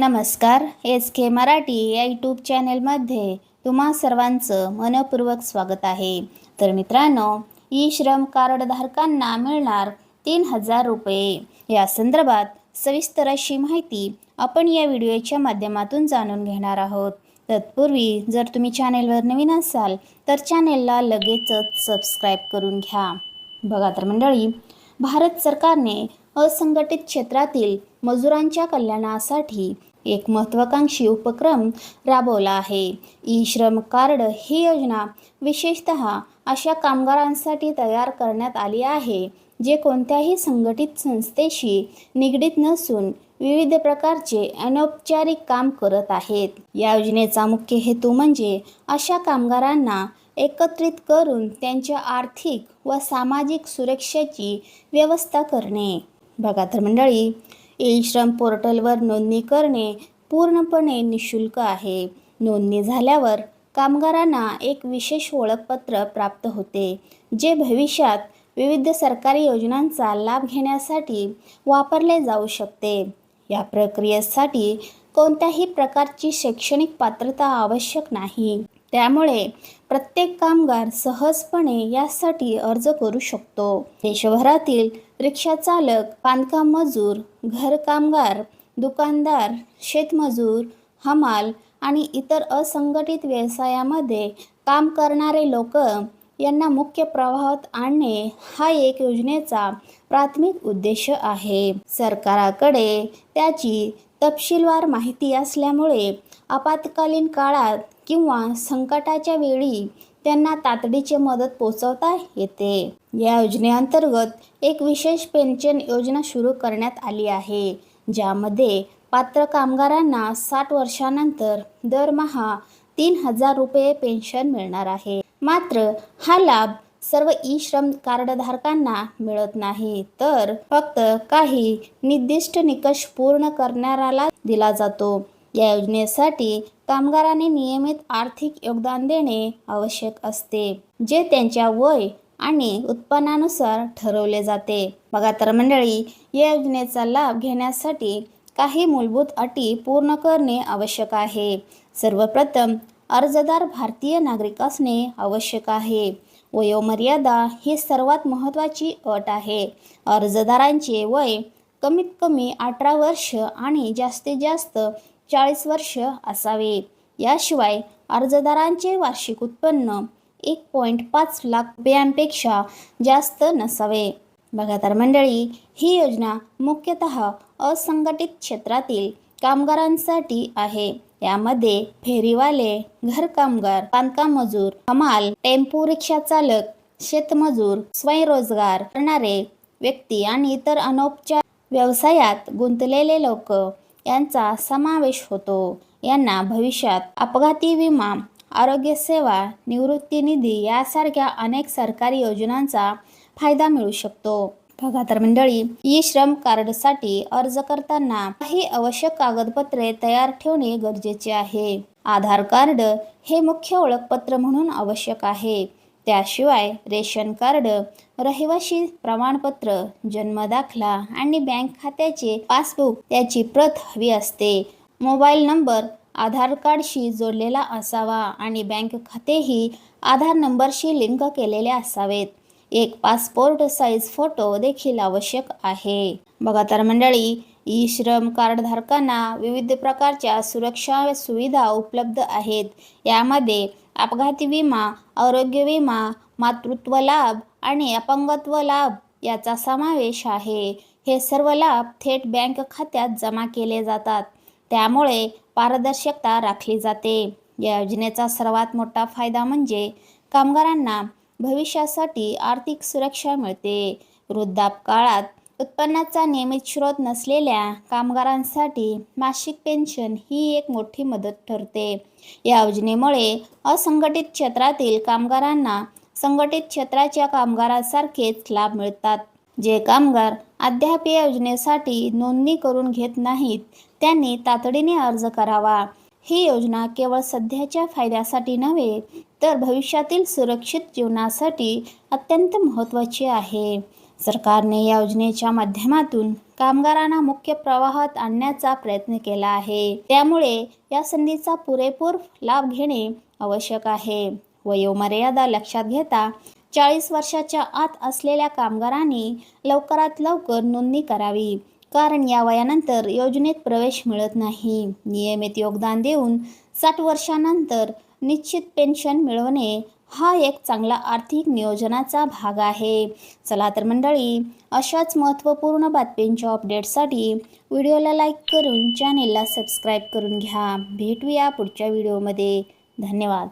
नमस्कार एस के मराठी या यूट्यूब चॅनेलमध्ये तुम्हा सर्वांचं मनपूर्वक स्वागत आहे. तर मित्रांनो ई श्रम कार्डधारकांना मिळणार तीन हजार रुपये. या संदर्भात सविस्तर अशी माहिती आपण या व्हिडिओच्या माध्यमातून जाणून घेणार आहोत. तत्पूर्वी जर तुम्ही चॅनेलवर नवीन असाल तर चॅनेलला लगेचच सबस्क्राईब करून घ्या. बघा तर मंडळी भारत सरकारने असंघटित क्षेत्रातील मजुरांच्या कल्याणासाठी एक महत्त्वाकांक्षी उपक्रम राबवला आहे. ई श्रम कार्ड ही योजना विशेषत अशा कामगारांसाठी तयार करण्यात आली आहे जे कोणत्याही संघटित संस्थेशी निगडीत नसून विविध प्रकारचे अनौपचारिक काम करत आहेत. या योजनेचा मुख्य हेतू म्हणजे अशा कामगारांना एकत्रित करून त्यांच्या आर्थिक व सामाजिक सुरक्षेची व्यवस्था करणे. बघा तर मंडळी ई श्रम पोर्टलवर नोंदणी करणे पूर्णपणे निशुल्क आहे. नोंदणी झाल्यावर कामगारांना एक विशेष ओळखपत्र प्राप्त होते जे भविष्यात विविध सरकारी योजनांचा लाभ घेण्यासाठी वापरले जाऊ शकते. या प्रक्रियेसाठी कोणत्याही प्रकारची शैक्षणिक पात्रता आवश्यक नाही. त्यामुळे प्रत्येक कामगार सहजपणे यासाठी अर्ज करू शकतो. देशभरातील रिक्षा चालक बांधकाम मजूर घर कामगार दुकानदार शेतमजूर हमाल आणि इतर असंघटित व्यवसायामध्ये काम करणारे लोक यांना मुख्य प्रवाहात आणणे हा एक योजनेचा प्राथमिक उद्देश आहे. सरकाराकडे त्याची तपशीलवार माहिती असल्यामुळे आपत्कालीन काळात किंवा संकटाच्या वेळी त्यांना तातडीची मदत पोचवता येते. या योजनेअंतर्गत एक विशेष पेन्शन योजना सुरू करण्यात आली आहे ज्यामध्ये पात्र कामगारांना साठ वर्षानंतर दरमहा तीन हजार रुपये पेन्शन मिळणार आहे. मात्र हा लाभ सर्व ई श्रम कार्डधारकांना मिळत नाही. तर फक्त काही निर्दिष्ट निकष पूर्ण करणाऱ्याला दिला जातो. या योजनेसाठी कामगाराने नियमित आर्थिक योगदान देणे आवश्यक असते जे त्यांच्या वय आणि उत्पन्नानुसार ठरवले जाते. बघा तर मंडळी या योजनेचा लाभ घेण्यासाठी काही मूलभूत अटी पूर्ण करणे आवश्यक आहे. सर्वप्रथम अर्जदार भारतीय नागरिक असणे आवश्यक आहे. वयोमर्यादा ही सर्वात महत्त्वाची अट आहे. अर्जदारांचे वय कमीत कमी अठरा वर्ष आणि जास्तीत जास्त चाळीस वर्ष असावे. याशिवाय अर्जदारांचे वार्षिक उत्पन्न एक पॉईंट पाच लाख रुपयांपेक्षा जास्त नसावे. बघा तर मंडळी ही योजना मुख्यतः असंघटित क्षेत्रातील कामगारांसाठी आहे. यामध्ये फेरीवाले घरकामगार बांधकाम मजूर हमाल टेम्पो रिक्षा चालक शेतमजूर स्वयंरोजगार करणारे व्यक्ती आणि इतर अनौपचार व्यवसायात गुंतलेले लोक. यांचा समावेश होतो. यांना भविष्यात अपघाती विमा आरोग्यसेवा निवृत्ती निधी यासारख्या अनेक सरकारी योजनांचा फायदा मिळू शकतो. बघा तर मंडळी ई श्रम कार्डसाठी अर्ज करताना काही आवश्यक कागदपत्रे तयार ठेवणे गरजेचे आहे. आधार कार्ड हे मुख्य ओळखपत्र म्हणून आवश्यक आहे. त्याशिवाय रेशन कार्ड रहिवाशी प्रमाणपत्र जन्म दाखला आणि बँक खात्याचे पासबुक त्याची प्रत हवी असते. मोबाईल नंबर आधार कार्डशी जोडलेला असावा आणि बँक खातेही आधार नंबरशी लिंक केलेले असावेत. एक पासपोर्ट साईज फोटो देखील आवश्यक आहे. बघा तर मंडळी ई श्रम कार्डधारकांना विविध प्रकारच्या सुरक्षा सुविधा उपलब्ध आहेत. यामध्ये अपघाती विमा आरोग्य विमा मातृत्व लाभ आणि अपंगत्व लाभ याचा समावेश आहे. हे सर्व लाभ थेट बँक खात्यात जमा केले जातात. त्यामुळे पारदर्शकता राखली जाते. या योजनेचा सर्वात मोठा फायदा म्हणजे कामगारांना भविष्यासाठी आर्थिक सुरक्षा मिळते. वृद्धापकाळात उत्पन्नाचा नियमित स्रोत नसलेल्या कामगारांसाठी मासिक पेन्शन ही एक मोठी मदत ठरते. या योजनेमुळे असंघटित क्षेत्रातील कामगारांना संघटित क्षेत्राच्या कामगारांसारखेच लाभ मिळतात. जे कामगार अद्याप या योजनेसाठी नोंदणी करून घेत नाहीत त्यांनी तातडीने अर्ज करावा. ही योजना केवळ सध्याच्या फायद्यासाठी नव्हे तर भविष्यातील सुरक्षित जीवनासाठी अत्यंत महत्त्वाची आहे. सरकारने या योजनेच्या माध्यमातून कामगारांना मुख्य प्रवाहात आणण्याचा प्रयत्न केला आहे. त्यामुळे या संधीचा पुरेपूर लाभ घेणे आवश्यक आहे. वयोमर्यादा लक्षात घेता चाळीस वर्षाच्या आत असलेल्या कामगारांनी लवकरात लवकर नोंदणी करावी. कारण या वयानंतर योजनेत प्रवेश मिळत नाही. नियमित योगदान देऊन साठ वर्षानंतर निश्चित पेन्शन मिळवणे हा एक चांगला आर्थिक नियोजनाचा भाग आहे. चला तर मंडळी अशाच महत्त्वपूर्ण बातम्यांच्या अपडेट्ससाठी व्हिडिओला लाईक करून चॅनेलला सबस्क्राईब करून घ्या. भेटूया पुढच्या व्हिडिओमध्ये धन्यवाद.